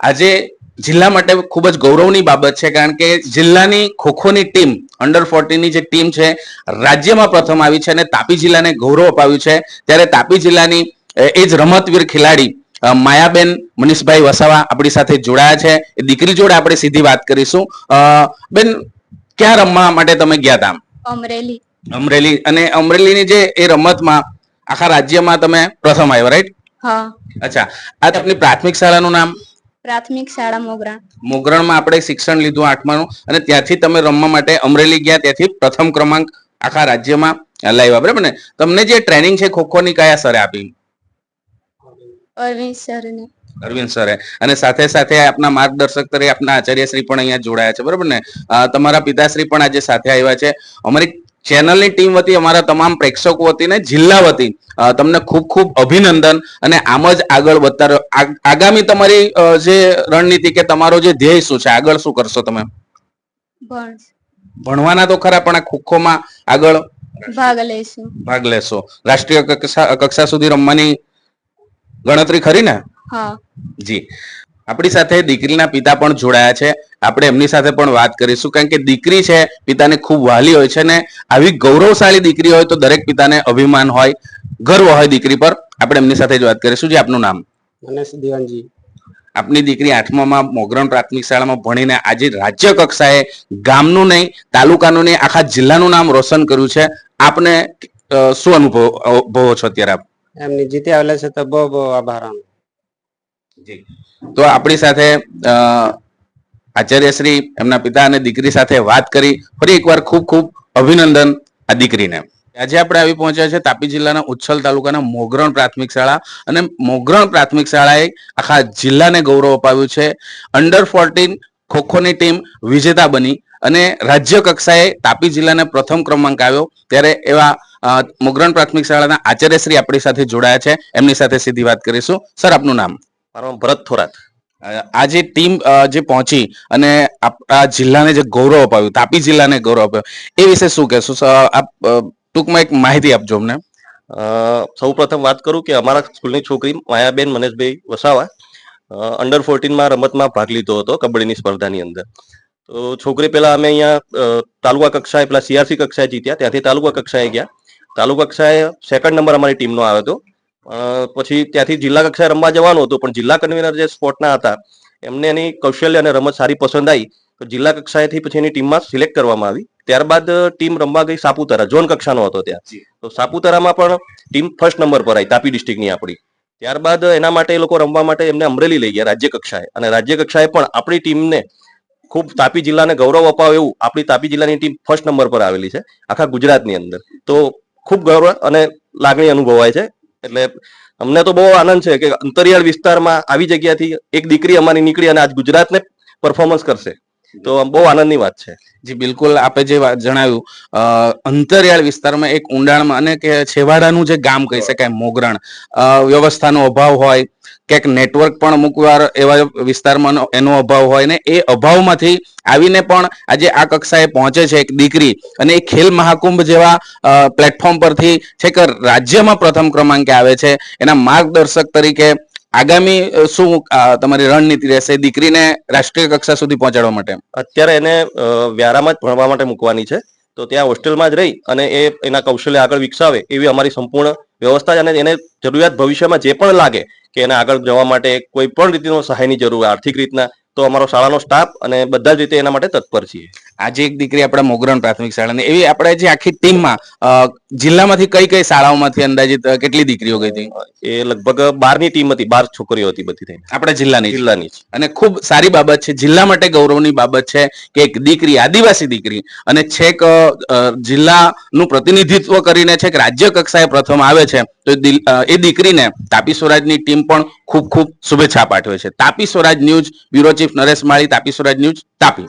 આજે જિલ્લા માટે ખૂબ જ ગૌરવની બાબત છે કારણ કે જિલ્લાની ખોખોની ટીમ અંડરની જે ટીમ છે રાજ્યમાં પ્રથમ આવી છે અને તાપી જિલ્લાને ગૌરવ અપાવ્યું છે. ત્યારે તાપી જિલ્લાની એ જ રમતવીર ખેલાડી માયાબેન મનીષભાઈ વસાવા આપણી સાથે જોડાયા છે. એ દીકરી જોડે આપણે સીધી વાત કરીશું. બેન ક્યાં રમવા માટે તમે ગયા હતા અમરેલી. અમરેલી. અને અમરેલીની જે એ રમતમાં આખા રાજ્યમાં તમે પ્રથમ આવ્યો રાઈટ હા. અચ્છા આ આપની પ્રાથમિક શાળાનું નામ? પ્રાથમિક શાળા મોગરા. મોગરણમાં આપણે શિક્ષણ લીધું આઠમાનું અને ત્યાંથી તમે રમવા માટે અમરેલી ગયા ત્યાંથી પ્રથમ ક્રમાંક આખા રાજ્યમાં લાવ્યા બરાબર ને? તમને જે ટ્રેનિંગ છે ખોખોની કયા સરે આપી? અરવિંદ સરને અરવિંદ સરે. અને સાથે સાથે આપના માર્ગદર્શક તરીકે આપના આચાર્યશ્રી પણ અહીંયા જોડાયા છે બરાબર ને? તમારા પિતાશ્રી પણ આજે સાથે આવ્યા છે. અમારી ચેનલની ટીમ વતી અમારા તમામ પ્રેક્ષકો વતી ને જિલ્લા વતી તમને ખૂબ ખૂબ અભિનંદન અને આમ જ આગળ વધતા રહો. આગામી તમારી જે રણનીતિ કે તમારો જે ધ્યેય શું છે આગળ શું કરશો તમે? ભણ. ભણવાના તો ખરા પણ આ ખોખોમાં આગળ ભાગ લઈશું ભાગ લેશો. રાષ્ટ્રીય કક્ષા કક્ષા સુધી રમવાની ગણતરી ખરી ને? હા. જી. આપણી સાથે દીકરીના પિતા પણ જોડાયા છે. આપણે એમની સાથે પણ વાત કરીશું કારણ કે દીકરી છે પિતાને ખૂબ વહાલી હોય છે ને આવી ગૌરવશાળી દીકરી હોય તો દરેક પિતાને અભિમાન હોય ગર્વ હોય દીકરી પર. આપણે એમની સાથે જ વાત કરીશું. જે આપનું નામ? મનેશ દિવાનજી. આપની દીકરી આઠમામાં મોગરણ પ્રાથમિક શાળામાં ભણીને આજે રાજ્ય કક્ષાએ ગામનું નહીં તાલુકાનું નહીં આખા જિલ્લાનું નામ રોશન કર્યું છે. આપને શું અનુભવ અનુભવો છો અત્યારે આપ? એમની જીતી આવેલા છે તો બહુ બહુ આભાર જી. તો આપણી સાથે અ, આચાર્યશ્રી એમના પિતા અને દીકરી સાથે વાત કરી. ફરી એકવાર ખૂબ ખૂબ અભિનંદન આ દીકરીને. આજે આપણે આવી પહોંચ્યા છે તાપી જિલ્લાના ઉચ્છલ તાલુકાના મોગરણ પ્રાથમિક શાળા અને મોગરણ પ્રાથમિક શાળાએ આખા જિલ્લાને ગૌરવ અપાવ્યું છે. અંડર ફોર્ટીન ખોખોની ટીમ વિજેતા બની અને રાજ્ય કક્ષાએ તાપી જિલ્લાને પ્રથમ ક્રમાંક આવ્યો. ત્યારે એવા મોગરણ પ્રાથમિક શાળાના આચાર્યશ્રી આપણી સાથે જોડાયા છે. એમની સાથે સીધી વાત કરીશું. સર, આપનું નામ? મારું ભરત થોરાત. આ જે ટીમ જે પહોંચી અને આપણા જિલ્લાને જે ગૌરવ અપાવ્યું તાપી જિલ્લાને ગૌરવ અપાવ્યું એ વિશે શું કહેશો? આપ ટૂંકમાં એક માહિતી આપજો અમને. સૌ પ્રથમ વાત કરું કે અમારા સ્કૂલની છોકરી માયાબેન મનેશભાઈ વસાવા અંડર ફોર્ટીનમાં રમતમાં ભાગ લીધો હતો કબડ્ડીની સ્પર્ધાની અંદર. તો છોકરી પહેલા અમે અહીંયા તાલુકા કક્ષાએ, પેલા સીઆરસી કક્ષાએ જીત્યા. ત્યાંથી તાલુકા કક્ષાએ ગયા. તાલુકા કક્ષાએ સેકન્ડ નંબર અમારી ટીમનો આવ્યો હતો. પછી ત્યાંથી જિલ્લા કક્ષાએ રમવા જવાનું હતું પણ જિલ્લા કન્વીનર જે સ્પોર્ટના હતા એમને એની કૌશલ્ય અને રમત સારી પસંદ આવી તો જિલ્લા કક્ષાએથી પછી એની ટીમમાં સિલેક્ટ કરવામાં આવી. ત્યારબાદ ટીમ રમવા ગઈ સાપુતારા ઝોન કક્ષાનો હતો ત્યાં. તો સાપુતારામાં પણ ટીમ ફર્સ્ટ નંબર પર આવી તાપી ડિસ્ટ્રિક્ટની આપણી. ત્યારબાદ એના માટે એ લોકો રમવા માટે એમને અમરેલી લઈ ગયા રાજ્ય કક્ષાએ. અને રાજ્ય કક્ષાએ પણ આપણી ટીમને ખૂબ તાપી જિલ્લાને ગૌરવ અપાવે એવું આપણી તાપી જિલ્લાની ટીમ ફર્સ્ટ નંબર પર આવેલી છે આખા ગુજરાતની અંદર. તો ખૂબ ગૌરવ અને લાગણી અનુભવાય છે. એટલે અમને તો બહુ આનંદ છે કે અંતરિયાળ વિસ્તારમાં આવી જગ્યાથી એક દીકરી અમારી નીકળી અને આજ ગુજરાતને પરફોર્મન્સ કરશે. તો બહુ આનંદની વાત છે. જી, બિલકુલ આપે જે જણાવ્યું અંતરિયાળ વિસ્તારમાં એક ઊંડાણમાં અને કે છેવાડાનું જે ગામ કહી શકાય, મોગરણ વ્યવસ્થાનો અભાવ હોય ક્યાંક નેટવર્ક પણ અમુક વાર એવા વિસ્તારમાં એનો અભાવ હોય ને એ અભાવમાંથી આવીને પણ આજે આ કક્ષાએ પહોંચે છે એક દીકરી. અને એ ખેલ મહાકુંભ જેવા પ્લેટફોર્મ પરથી છેક રાજ્યમાં પ્રથમ ક્રમાંકે આવે છે. એના માર્ગદર્શક તરીકે આગામી શું તમારી રણનીતિ રહેશે દીકરીને રાષ્ટ્રીય કક્ષા સુધી પહોંચાડવા માટે? અત્યારે એને વ્યારામાં જ ભણવા માટે મૂકવાની છે. તો ત્યાં હોસ્ટેલમાં જ રહી અને એ એના કૌશલ્ય આગળ વિકસાવે એવી અમારી સંપૂર્ણ વ્યવસ્થા અને એને જરૂરિયાત ભવિષ્યમાં જે પણ લાગે કે એને આગળ જવા માટે કોઈ પણ રીતનો સહાયની જરૂર આર્થિક રીતના, તો અમારો શાળાનો સ્ટાફ અને બધા જ રીતે એના માટે તત્પર છીએ. આજે એક દીકરી આપણા મોગરણ પ્રાથમિક શાળાની એવી આપણે જે આખી ટીમમાં જિલ્લામાંથી કઈ કઈ શાળાઓમાંથી અંદાજિત કેટલી દીકરીઓ ગઈ હતી? એ લગભગ બારની ટીમ હતી બાર છોકરીઓ હતી બધી થઈને. આપણા જિલ્લાની જિલ્લાની અને ખૂબ સારી બાબત છે જિલ્લા માટે ગૌરવની બાબત છે કે એક દીકરી આદિવાસી દીકરી અને છેક જિલ્લાનું પ્રતિનિધિત્વ કરીને છેક રાજ્ય કક્ષાએ પ્રથમ આવે છે તો એ એ દીકરીને તાપી સ્વરાજની ટીમ પણ ખૂબ ખૂબ શુભેચ્છા પાઠવે છે. Tapi Swaraj news bureau chief Naresh Mali Tapi Swaraj news Tapi.